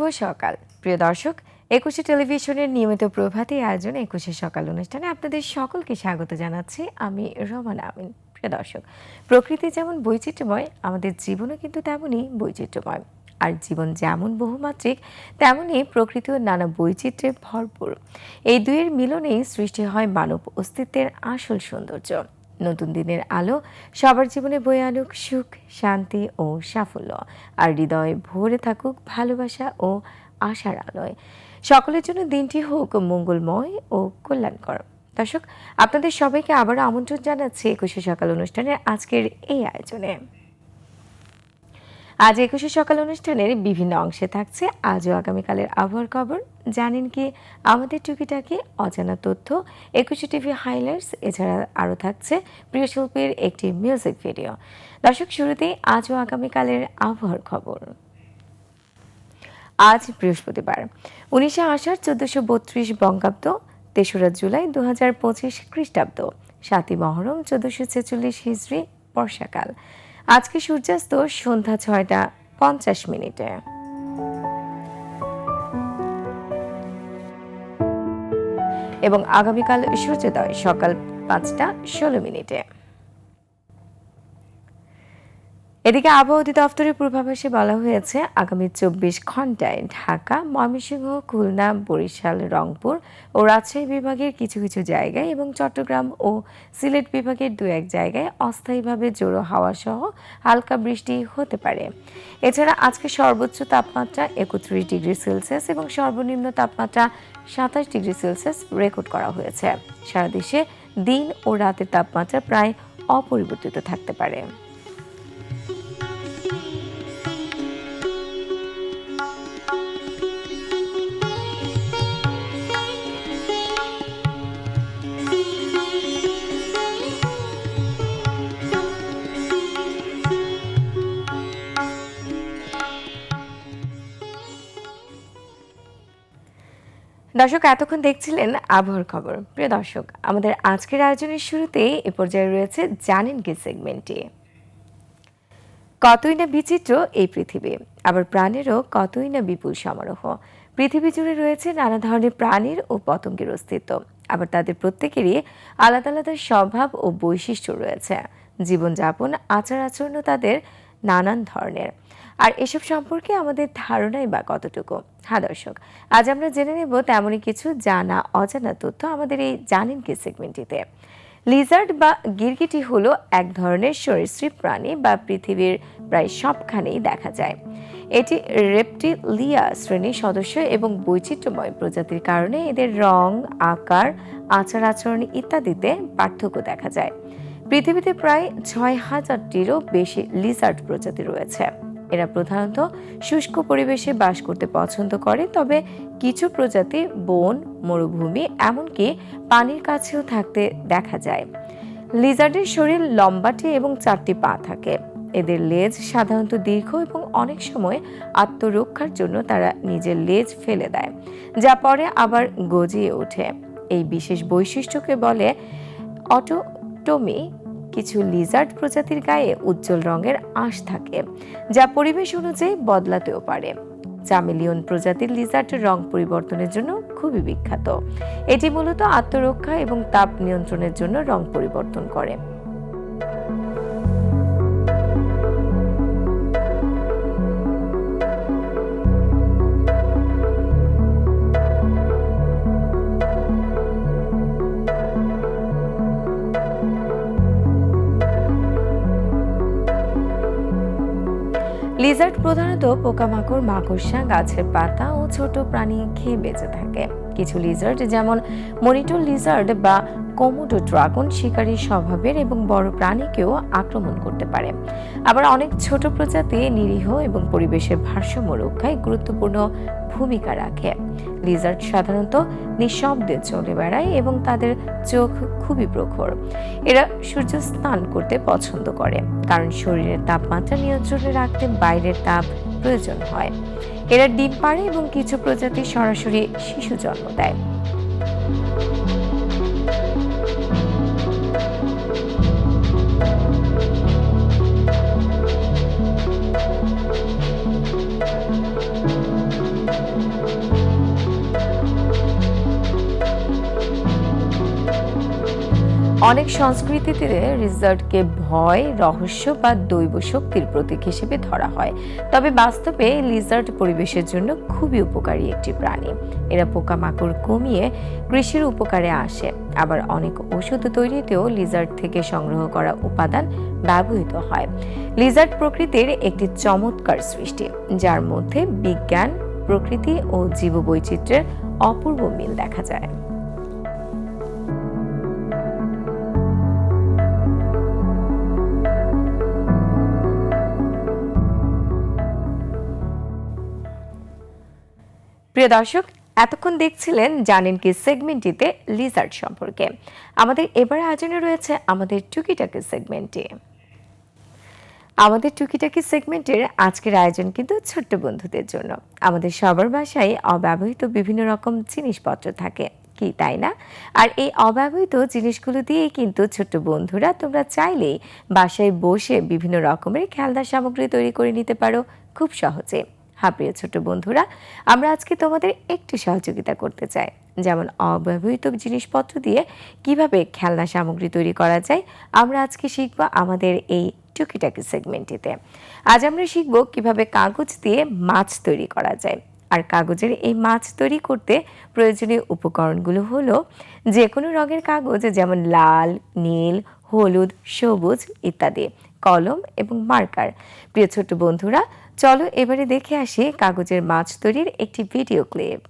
শুভ সকাল। প্রিয় দর্শক, একুশে টেলিভিশনের নিয়মিত প্রভাতী আয়োজন একুশে সকাল অনুষ্ঠানে আপনাদের সকলকে স্বাগত জানাচ্ছি আমি রমনা আমিন। প্রিয় দর্শক, প্রকৃতি যেমন বৈচিত্র্যময়, আমাদের জীবনও কিন্তু তেমনই বৈচিত্র্যময়। আর জীবন যেমন বহুমাত্রিক, তেমনই প্রকৃতিও নানা বৈচিত্র্যে ভরপুর। এই দুইয়ের মিলনেই সৃষ্টি হয় মানব অস্তিত্বের আসল সৌন্দর্য। নতুন দিনের আলো, সবার জীবনে বয়ে আনুক সুখ, শান্তি ও সাফল্য। আর হৃদয় ভরে থাকুক ভালোবাসা ও আশার আলোয়। সকলের জন্য দিনটি হোক মঙ্গলময় ও কল্যাণকর। দর্শক, আপনাদের সবাইকে আবারও আমন্ত্রণ জানাচ্ছি একুশে সকাল অনুষ্ঠানের আজকের এই আয়োজনে। আজ একুশে সকাল অনুষ্ঠানের বিভিন্ন অংশে থাকছে আজও আগামীকালের আবহাওয়ার খবর। জানেন কি, আমাদের টুকিটাকি অজানা তথ্য। একুশে টিভি হাইলাইটস, এছাড়া আরও থাকছে প্রিয় শিল্পীর একটি মিউজিক ভিডিও। দর্শক, শুরুতেই আজও আগামীকালের আবহাওয়ার খবর। আজ বৃহস্পতিবার, উনিশে আষাঢ় চোদ্দশো বত্রিশ বঙ্গাব্দ, তেসরা জুলাই দু হাজার পঁচিশ খ্রিস্টাব্দ, সাতই মহরম চোদ্দশো ছেচল্লিশ হিজড়ি, বর্ষাকাল। আজকে সূর্যাস্ত সন্ধ্যা ছয়টা পঞ্চাশ মিনিটে। এবং আগামীকাল সূর্যোদয় সকাল পাঁচটা ষোলো মিনিটে। এদিকে আবহাওয়া অধিদপ্তরের পূর্বাভাসে বলা হয়েছে, আগামী চব্বিশ ঘন্টায় ঢাকা, ময়মনসিংহ, খুলনা, বরিশাল, রংপুর ও রাজশাহী বিভাগের কিছু কিছু জায়গায় এবং চট্টগ্রাম ও সিলেট বিভাগের দু এক জায়গায় অস্থায়ীভাবে জোড়ো হাওয়া সহ হালকা বৃষ্টি হতে পারে। এছাড়া আজকে সর্বোচ্চ তাপমাত্রা একত্রিশ ডিগ্রি সেলসিয়াস এবং সর্বনিম্ন তাপমাত্রা সাতাশ ডিগ্রি সেলসিয়াস রেকর্ড করা হয়েছে। সারা দেশে দিন ও রাতের তাপমাত্রা প্রায় অপরিবর্তিত থাকতে পারে। দর্শক, এতক্ষণ দেখছিলেন আবহাওয়ার খবর। প্রিয় দর্শক, আমাদের আজকের আয়োজনের শুরুতে এ পর্যায়ে রয়েছে জানেন কি সেগমেন্টটি। কতই না বিচিত্র এই পৃথিবী, আবার প্রাণেরও কতই না বিপুল সমারোহ। পৃথিবী জুড়ে রয়েছে নানা ধরনের প্রাণীর ও পতঙ্গের অস্তিত্ব, আবার তাদের প্রত্যেকেরই আলাদা আলাদা স্বভাব ও বৈশিষ্ট্য রয়েছে। জীবনযাপন আচার আচরণও তাদের নানান ধরনের। আর এসব সম্পর্কে আমাদের ধারণাই বা কতটুকু? হ্যাঁ দর্শক, আজ আমরা জেনে নেব তেমনই কিছু জানা, অজানা তথ্য আমাদের এই জানেন কি সেগমেন্টটিতে। লিজার্ড বা গিরগিটি হলো এক ধরনের সরীসৃপ প্রাণী বা পৃথিবীর প্রায় সবখানেই দেখা যায়। এটি রেপটিলিয়া শ্রেণির সদস্য এবং বৈচিত্র্যময় প্রজাতির কারণে এদের রং, আকার, আচার আচরণ ইত্যাদিতে পার্থক্য দেখা যায়। পৃথিবীতে প্রায় ছয় হাজারটিরও বেশি লিজার্ড প্রজাতি রয়েছে। এরা প্রধানত শুষ্ক পরিবেশে বাস করতে পছন্দ করে, তবে কিছু প্রজাতি বন, মরুভূমি, এমনকি পানির কাছেও থাকতে দেখা যায়। লিজার্ডের শরীর লম্বাটে এবং চারটি পা থাকে। এদের লেজ সাধারণত দীর্ঘ এবং অনেক সময় আত্মরক্ষার জন্য তারা নিজের লেজ ফেলে দেয়, যা পরে আবার গজিয়ে ওঠে। এই বিশেষ বৈশিষ্ট্যকে বলে অটোটমি কিছু লিজার্ড প্রজাতির গায়ে উজ্জ্বল রঙের আঁশ থাকে, যা পরিবেশ অনুযায়ী বদলাতেও পারে। চামিলিয়ন প্রজাতির লিজার্ড রং পরিবর্তনের জন্য খুবই বিখ্যাত। এটি মূলত আত্মরক্ষা এবং তাপ নিয়ন্ত্রণের জন্য রং পরিবর্তন করে। লিজার্ড প্রধানত পোকামাকড় মাকড়সা গাছের পাতা ও ছোট প্রাণী খেয়ে বেঁচে থাকে। কিছু লিজার্ড যেমন মনিটর লিজার্ড বা কোমোডো ড্রাগন শিকারী স্বভাবের এবং বড় প্রাণীকেও আক্রমণ করতে পারে। আবার অনেক ছোট প্রজাতি নিরীহ এবং পরিবেশের ভারসাম্য রক্ষায় গুরুত্বপূর্ণ ভূমিকা রাখে। লিজার্ড সাধারণত নিঃশব্দে চলে বেড়ায় এবং তাদের চোখ খুবই প্রখর। এরা সূর্য স্নান করতে পছন্দ করে, কারণ শরীরের তাপমাত্রা নিয়ন্ত্রণে রাখতে বাইরের তাপ প্রয়োজন হয়। এরা ডিম পাড়ে এবং কিছু প্রজাতি সরাসরি শিশু জন্ম দেয়। অনেক সংস্কৃতিতে রিজার্টকে ভয়, রহস্য বা দৈব শক্তির প্রতীক হিসেবে ধরা হয়। তবে বাস্তবে লিজার্ড পরিবেশের জন্য খুবই উপকারী একটি প্রাণী। এরা পোকামাকড় কমিয়ে কৃষির উপকারে আসে। আবার অনেক ওষুধ তৈরিতেও লিজার্ড থেকে সংগ্রহ করা উপাদান ব্যবহৃত হয়। লিজার্ড প্রকৃতির একটি চমৎকার সৃষ্টি, যার মধ্যে বিজ্ঞান, প্রকৃতি ও জীববৈচিত্র্যের অপূর্ব মিল দেখা যায়। প্রিয় দর্শক, এতক্ষণ দেখছিলেন, জানেন কি সেগমেন্টটিতে লিজার্ড সম্পর্কে। আমাদের এবার আয়োজনে রয়েছে আমাদের টুকিটাকি সেগমেন্টে আমাদের টুকিটাকি সেগমেন্টের আজকের আয়োজন কিন্তু ছোট্ট বন্ধুদের জন্য। আমাদের সবার বাসায় অব্যবহৃত বিভিন্ন রকম জিনিসপত্র থাকে, কি তাই না? আর এই অব্যবহৃত জিনিসগুলো দিয়েই কিন্তু ছোট্ট বন্ধুরা তোমরা চাইলেই বাসায় বসে বিভিন্ন রকমের খেলনা সামগ্রী তৈরি করে নিতে পারো, খুব সহজে। হ্যাঁ প্রিয় ছোট বন্ধুরা, আমরা আজকে তোমাদের একটি সহযোগিতা করতে চাই। যেমন অব্যবহৃত জিনিসপত্র দিয়ে কীভাবে খেলনা সামগ্রী তৈরি করা যায়, আমরা আজকে শিখব আমাদের এই টুকিটাকি সেগমেন্টটিতে। আজ আমরা শিখব কীভাবে কাগজ দিয়ে মাছ তৈরি করা যায়। আর কাগজের এই মাছ তৈরি করতে প্রয়োজনীয় উপকরণগুলো হলো যে কোনো রঙের কাগজ, যেমন লাল, নীল, হলুদ, সবুজ ইত্যাদি, কলম এবং মার্কার। প্রিয় ছোট্ট বন্ধুরা চলো এবারে দেখে আসি কাগজের মাছ তৈরির একটি ভিডিও ক্লিপ।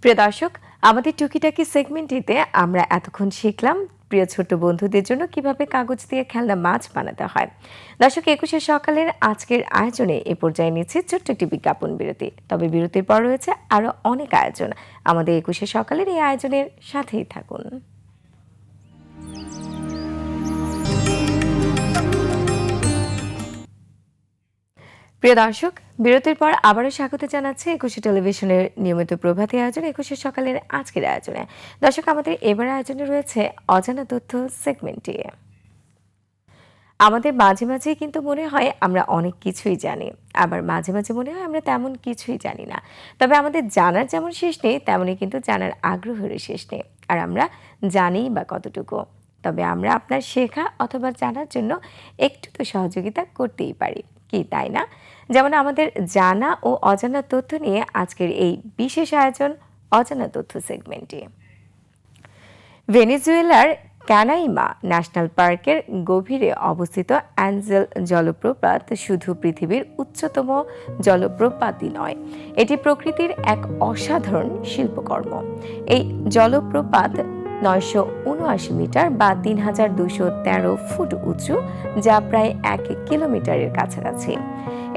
প্রিয় দর্শক, আমাদের টুকিটাকি সেগমেন্টটিতে আমরা এতক্ষণ শিখলাম প্রিয় ছোট বন্ধুদের জন্য কীভাবে কাগজ দিয়ে খেলনা মাছ বানাতে হয়। দর্শক, একুশে সকালের আজকের আয়োজনে এ পর্যায়ে নিচ্ছে ছোট্ট একটি বিজ্ঞাপন বিরতি। তবে বিরতির পর রয়েছে আরও অনেক আয়োজন। আমাদের একুশে সকালের এই আয়োজনের সাথেই থাকুন। প্রিয় দর্শক, বিরতির পর আবারও স্বাগত জানাচ্ছে একুশে টেলিভিশনের নিয়মিত প্রভাতী আয়োজন, একুশে সকালের আজকের আয়োজনে। দর্শক, আমাদের এবার আয়োজনে রয়েছে অজানা তথ্য সেগমেন্টটি আমাদের মাঝে মাঝে কিন্তু মনে হয় আমরা অনেক কিছুই জানি। আবার মাঝে মাঝে মনে হয় আমরা তেমন কিছুই জানি না। তবে আমাদের জানার যেমন শেষ নেই, তেমনই কিন্তু জানার আগ্রহেরও শেষ নেই। আর আমরা জানিই বা কতটুকু। তবে আমরা আপনার শেখা অথবা জানার জন্য একটু তো সহযোগিতা করতেই পারি। কি, তাই না? যেমন আমাদের জানা ও অজানা তথ্য নিয়ে আজকের এই বিশেষ আয়োজন অজানা তথ্য সেগমেন্টে। ভেনেজুয়েলার ক্যানাইমা ন্যাশনাল পার্কের গভীরে অবস্থিত অ্যাঞ্জেল জলপ্রপাত শুধু পৃথিবীর উচ্চতম জলপ্রপাতই নয়, এটি প্রকৃতির এক অসাধারণ শিল্পকর্ম। এই জলপ্রপাত নয়শো উনআশি মিটার বা তিন হাজার দুশো তেরো ফুট উঁচু, যা প্রায় এক কিলোমিটারের কাছাকাছি।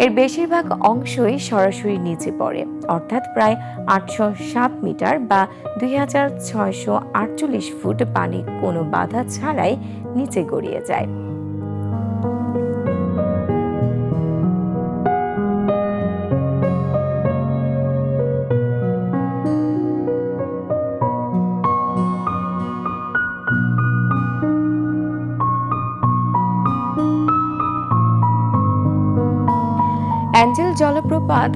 এর বেশিরভাগ অংশই সরাসরি নিচে পড়ে, অর্থাৎ প্রায় আটশো সাত মিটার বা দুই হাজার ছয়শো আটচল্লিশ ফুট পানি কোনো বাধা ছাড়াই নিচে গড়িয়ে যায়। অ্যাঞ্জেল জলপ্রপাত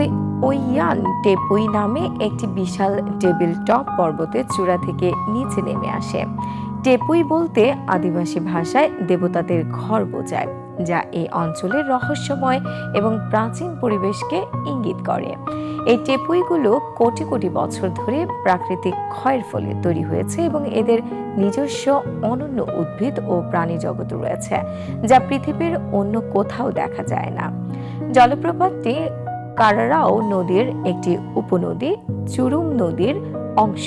ওইয়ান টেপুই নামে একটি বিশাল টেবিল টপ পর্বতের চূড়া থেকে নিচে নেমে আসে। টেপুই বলতে আদিবাসী ভাষায় দেবতাদের ঘর বোঝায়, যা এই অঞ্চলের রহস্যময় এবং প্রাচীন পরিবেশকে ইঙ্গিত করে। এই টেপুইগুলো কোটি কোটি বছর ধরে প্রাকৃতিক ক্ষয়ের ফলে তৈরি হয়েছে এবং এদের নিজস্ব অনন্য উদ্ভিদ ও প্রাণী জগৎ রয়েছে, যা পৃথিবীর অন্য কোথাও দেখা যায় না। জলপ্রপাতটি কারারাও নদীর একটি উপনদী, চুরুম নদীর অংশ।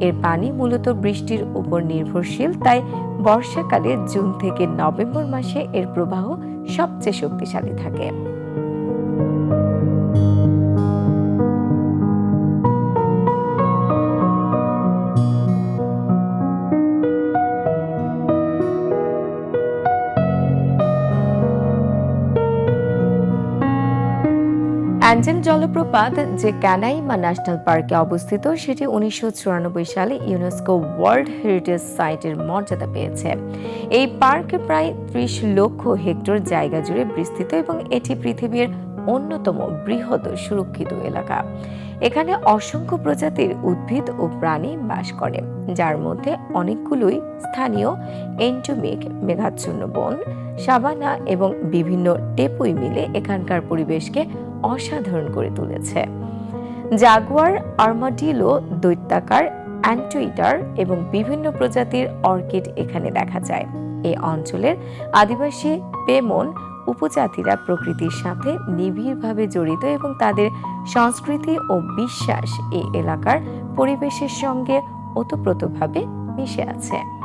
এর পানি মূলত বৃষ্টির উপর নির্ভরশীল, তাই বর্ষাকালে জুন থেকে নভেম্বর মাসে এর প্রবাহ সবচেয়ে শক্তিশালী থাকে। অ্যাঞ্জেল জলপ্রপাত, যে ক্যানাইমা ন্যাশনাল পার্কে অবস্থিত, সেটি উনিশশো চুরানব্বই সালে ইউনেস্কো ওয়ার্ল্ড হেরিটেজ সাইটের মর্যাদা পেয়েছে। এই পার্ক প্রায় ত্রিশ লক্ষ হেক্টর জায়গা জুড়ে বিস্তৃত এবং এটি পৃথিবীর অন্যতম বৃহৎ সুরক্ষিত এলাকা। এখানে অসংখ্য প্রজাতির উদ্ভিদ ও প্রাণী বাস করে, যার মধ্যে অনেকগুলোই স্থানীয় এন্টোমিক মেঘাচ্ছন্ন বন সাবানা এবং বিভিন্ন টেপুই মিলে এখানকার পরিবেশকে অসাধারণ করে তুলেছে। জাগুয়ার, আর্মাডিলো, দৈত্যাকার, অ্যান্টোইটার এবং বিভিন্ন প্রজাতির অর্কিড এখানে দেখা যায়। এই অঞ্চলের আদিবাসী পেমন উপজাতিরা প্রকৃতির সাথে নিবিড়ভাবে জড়িত এবং তাদের সংস্কৃতি ও বিশ্বাস এই এলাকার পরিবেশের সঙ্গে ওতপ্রোতভাবে মিশে আছে।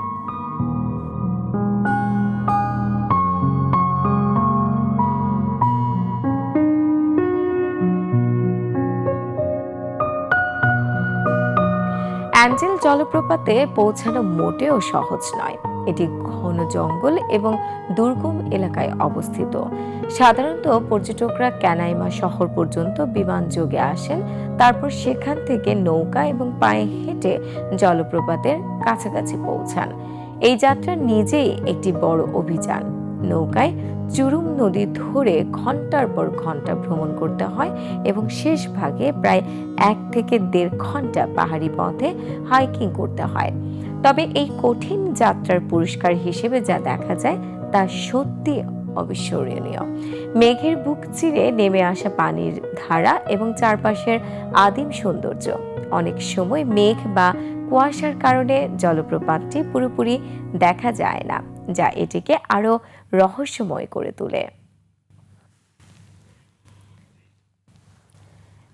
অ্যাঞ্জেল জলপ্রপাতে পৌঁছানো মোটেও সহজ নয়। এটি ঘন জঙ্গল এবং দুর্গম এলাকায় অবস্থিত। সাধারণত পর্যটকরা ক্যানাইমা শহর পর্যন্ত বিমান যোগে আসেন, তারপর সেখান থেকে নৌকা এবং পায়ে হেঁটে জলপ্রপাতের কাছাকাছি পৌঁছান। এই যাত্রা নিজেই একটি বড় অভিযান। নৌকায় চুরুম নদী ধরে ঘণ্টার পর ঘণ্টা ভ্রমণ করতে হয় এবং শেষ ভাগে প্রায় এক থেকে দেড় ঘণ্টা পাহাড়ি পথে হাইকিং করতে হয়। তবে এই কঠিন যাত্রার পুরস্কার হিসেবে যা দেখা যায় তা সত্যি অবিস্মরণীয়। মেঘের বুক চিরে নেমে আসা পানির ধারা এবং চারপাশের আদিম সৌন্দর্য। অনেক সময় মেঘ বা কুয়াশার কারণে জলপ্রপাতটি পুরোপুরি দেখা যায় না, যা এটিকে আরও রহস্যময় করে তোলে।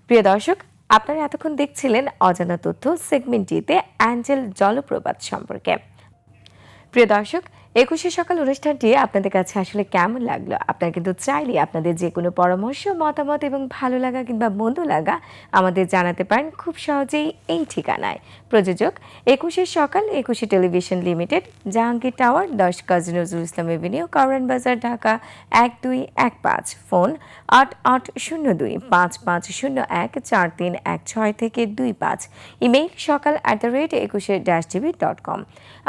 প্রিয় দর্শক, আপনারা এতক্ষণ দেখছিলেন অজানা তথ্য সেগমেন্টটিতে অ্যাঞ্জেল জলপ্রপাত সম্পর্কে। প্রিয় দর্শক একুশে সকাল অনুষ্ঠানটি আপনাদের কাছে আসলে কেমন লাগল? আপনারা কিন্তু চাইলে আপনাদের যে কোনো পরামর্শ, মতামত এবং ভালো লাগা কিংবা মন্দ লাগা আমাদের জানাতে পারেন খুব সহজেই এই ঠিকানায়। প্রযোজক, একুশে সকাল, একুশে টেলিভিশন লিমিটেড, জাহাঙ্গীর টাওয়ার, দশ কাজী নজরুল ইসলাম এভিনিউ কারণ বাজার, ঢাকা এক দুই এক পাঁচ। ফোন আট আট শূন্য দুই, পাঁচ পাঁচ শূন্য এক চার তিন এক ছয় থেকে দুই পাঁচ। ইমেইল সকাল at the rate Ekushey dash TV dot com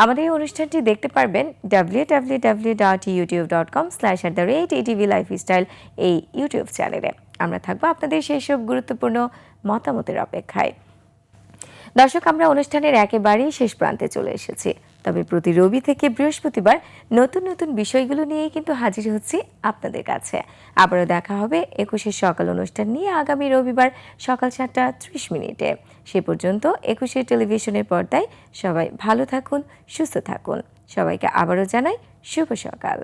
আমাদের এই অনুষ্ঠানটি দেখতে পারবেন W dot YouTube dot com slash at the rate ETV lifestyle এই ইউটিউব চ্যানেলে আমরা থাকব আপনাদের সেই সব গুরুত্বপূর্ণ মতামতের অপেক্ষায়। দর্শক, আমরা অনুষ্ঠানের একেবারেই শেষ প্রান্তে চলে এসেছি। তবে প্রতি রবি থেকে বৃহস্পতিবার নতুন নতুন বিষয়গুলো নিয়েই কিন্তু হাজির হচ্ছি আপনাদের কাছে। আবারও দেখা হবে একুশের সকাল অনুষ্ঠান নিয়ে আগামী রবিবার সকাল সাতটা ত্রিশ মিনিটে। সে পর্যন্ত একুশে টেলিভিশনের পর্দায় সবাই ভালো থাকুন, সুস্থ থাকুন। সবাইকে আবারও জানাই শুভ সকাল।